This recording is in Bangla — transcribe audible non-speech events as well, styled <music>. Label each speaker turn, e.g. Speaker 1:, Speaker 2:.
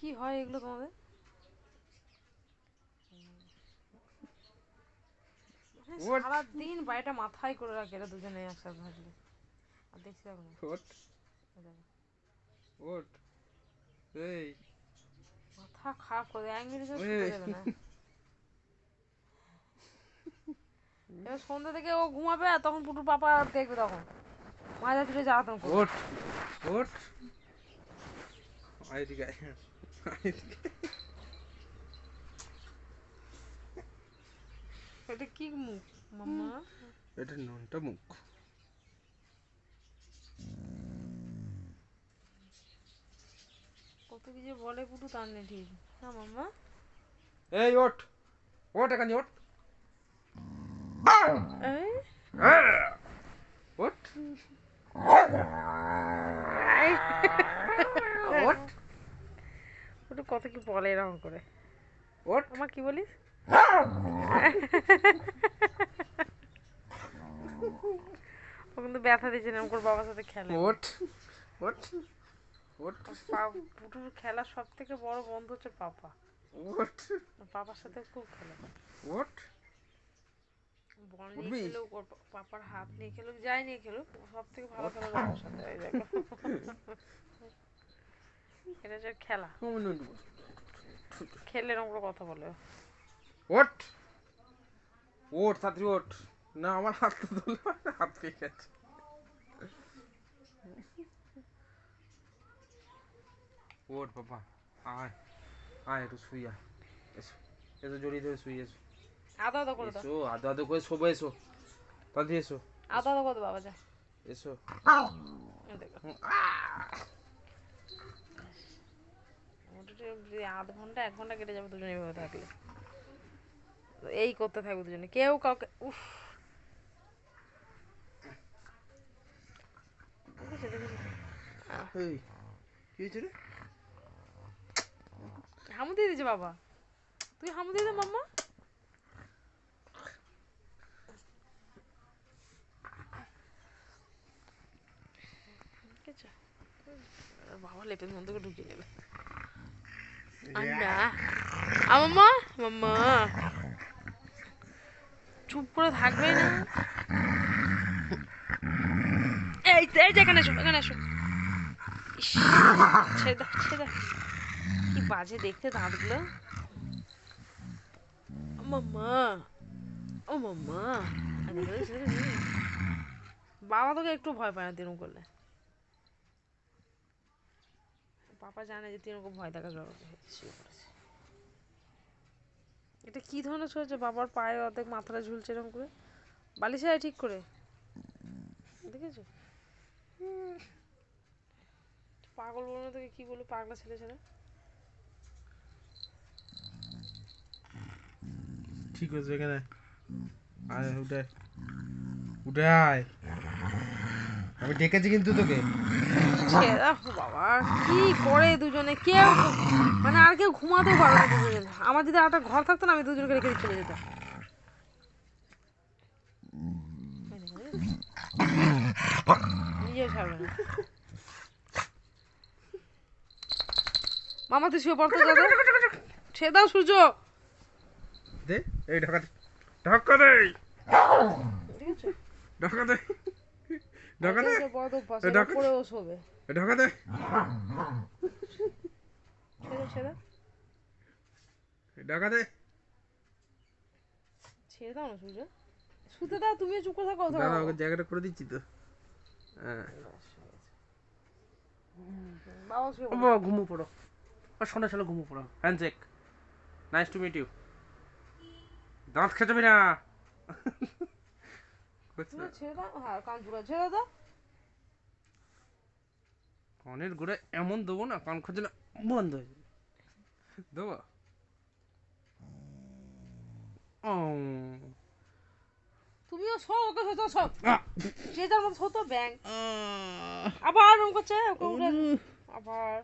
Speaker 1: কি হয় এগুলো তোমাদের?
Speaker 2: What?
Speaker 1: সারাদিন বাড়িটা মাথায় করে রাখে এরা দুজনে একসাথে থাকলে। আর দেখছি এখন
Speaker 2: ওট ওট এই
Speaker 1: মাথা খারাপ করে মিনিট
Speaker 2: এই।
Speaker 1: দেবে না। এবার সন্ধ্যা থেকে ও ঘুমাবে আর তখন পুটুর পাপা দেখবে তখন। মাঝে তুলে জ্বালাতন করবে
Speaker 2: ওট ওট আয়। <laughs>
Speaker 1: এটা কি মুখ মাম্মা
Speaker 2: এটা নুনটা মুখ।
Speaker 1: কত কি যে বলে পুটু তার নেই ঠিক। না মাম্মা
Speaker 2: এই ওট ওট এখানে ওট
Speaker 1: এই
Speaker 2: ওট
Speaker 1: এই।
Speaker 2: ওট
Speaker 1: পুটু কত কি বলে এরকম করে?
Speaker 2: ওট
Speaker 1: আমার কি বলিস? ও কিন্তু ব্যথা দিচ্ছে না করে বাবার সাথে খেলে।
Speaker 2: ওট ওট ওট
Speaker 1: পুটুর খেলার সব থেকে বড় বন্ধু হচ্ছে পাপা।
Speaker 2: ওট
Speaker 1: পাপার সাথে খুব খেলে।
Speaker 2: ওট
Speaker 1: বল? নিয়ে খেলুক ওর পাপার হাত নিয়ে খেলুক যাই নিয়ে খেলুক সব থেকে ভালো খেলা সাথে <laughs> এটা হচ্ছে খেলা। খেললে এরকম কথা বলে।
Speaker 2: ওট ওট ছাত্রী ওট না আমার হাত তো ধরলো হাত পেয়ে গেছে। ওট বাবা। আয়। আয় একটু শুই আয়। এসো। এসো জড়িয়ে ধরে শুই এসো।
Speaker 1: আদা আদা করে দাও।
Speaker 2: এসো আদো আদো করে শোবো এসো। তাড়াতাড়ি এসো।
Speaker 1: আদা আদা করে দাও বাবা যা।
Speaker 2: এসো।
Speaker 1: দেখো। মোটামুটি আধ ঘণ্টা এক ঘণ্টা কেটে যাবে দুজনে এভাবে থাকলে। এই করতে থাকবে দুজনে। কেউ কাউকে উফ। হামু দিয়ে দিয়েছে বাবা। তুই হামু দিয়ে দে মাম্মা। বাবা লেপের মধ্যে ঢুকিয়ে নেবে। আন্না মাম্মা? মাম্মা। চুপ করে থাকবে না? এই এই যে এখানে এসো, এখানে দাও, ছেড়ে দাও। কি বাজে দেখতে দাঁতগুলো। মাম্মা। ও, মাম্মা। বাবা তোকে একটু ভয় পায় না তিরকম করলে। পাপা জানে যে এরকম ভয় দেখার জন্য শুয়ে পড়েছে এটা কি ধরনের শুয়েছে বাবার পায়ে অর্ধেক মাথাটা ঝুলছে এরকম করে? বালিশে ঠিক করে। দেখেছ? পাগল বলো তোকে কি বলব? পাগলা ছেলে ছেলে
Speaker 2: ঠিক আছে, এখানে। আয়, উঠে। উঠে আয়। আমি ডেকেছি কিন্তু তোকে।
Speaker 1: বাবা কি করে দুজনে? কেউ মানে আর কেউ ঘুমাতেও পারে না দুজনে। আমার যদি একটা ঘর থাকতো না আমি দুজনকে রেখে চলে যেতাম। মামা তুই শুয়ে পড়তো দাদা ছেড়ে দাও সূর্য।
Speaker 2: দে এই ঢাকা দে ঢাকা দে ঢাকা দে
Speaker 1: বড় অভ্যাস, শোবে ছেড়ে ছেড়ে।
Speaker 2: এ
Speaker 1: ছেড়ে দাও না সূর্য শুতে দাও তুমিও চুপ করে থাকো
Speaker 2: ওকে জায়গাটা করে দিচ্ছি তো। হ্যাঁ।
Speaker 1: বাবা পড়ো।
Speaker 2: ঘুমো পড়ো। ঘুমো handshake nice to meet you দাঁত খেতে না।
Speaker 1: ছেড়ে দাও। হ্যাঁ ছেড়ে দাও।
Speaker 2: কানের গোড়ে এমন দেবো না কান খোঁজে না বন্ধ হয়ে যাবে। দেবো? ও
Speaker 1: তুমিও শো ওকে শো
Speaker 2: আহ!
Speaker 1: যে যার মতো শো তো ব্যাং।
Speaker 2: আহ!
Speaker 1: আবার ওরকম করছে ওকে আবার।